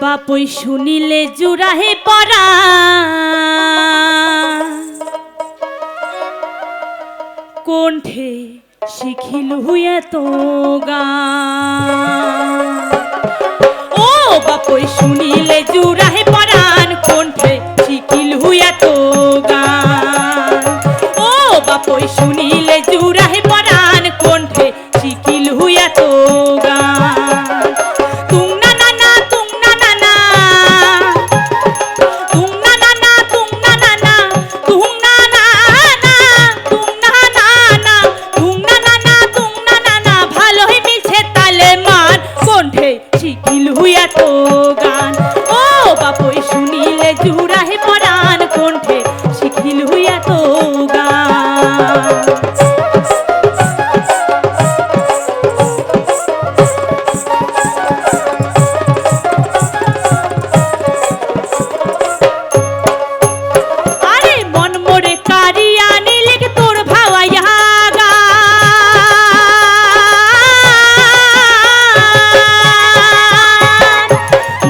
বাপই শুনিলে জুরাহে পড়া। কণ্ঠে শিখিল এত গা। ও বাপই শুনিলে জুরাহে পড়ান, কণ্ঠে শিখিল এত গা। ও বাপই শুনিলে জুরাহে পড়ান, কণ্ঠে শিখিল এত গা ও গান ও বাপই শুনিলে জুড়াহে পরাণ কণ্ঠে শিখিলু এত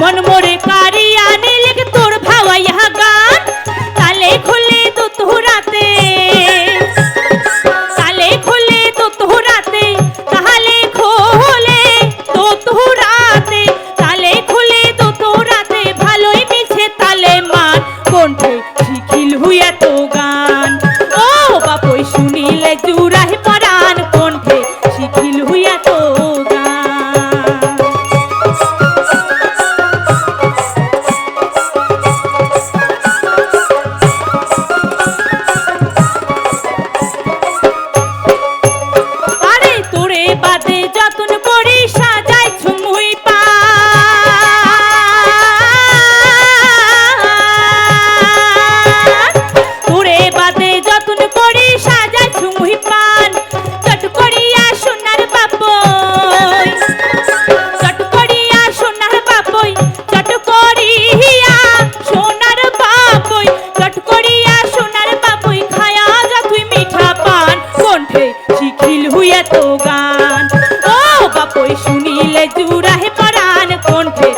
one more এত গান। ও বাপই শুনিলে জুড়াহে পরাণ কণ্ঠে।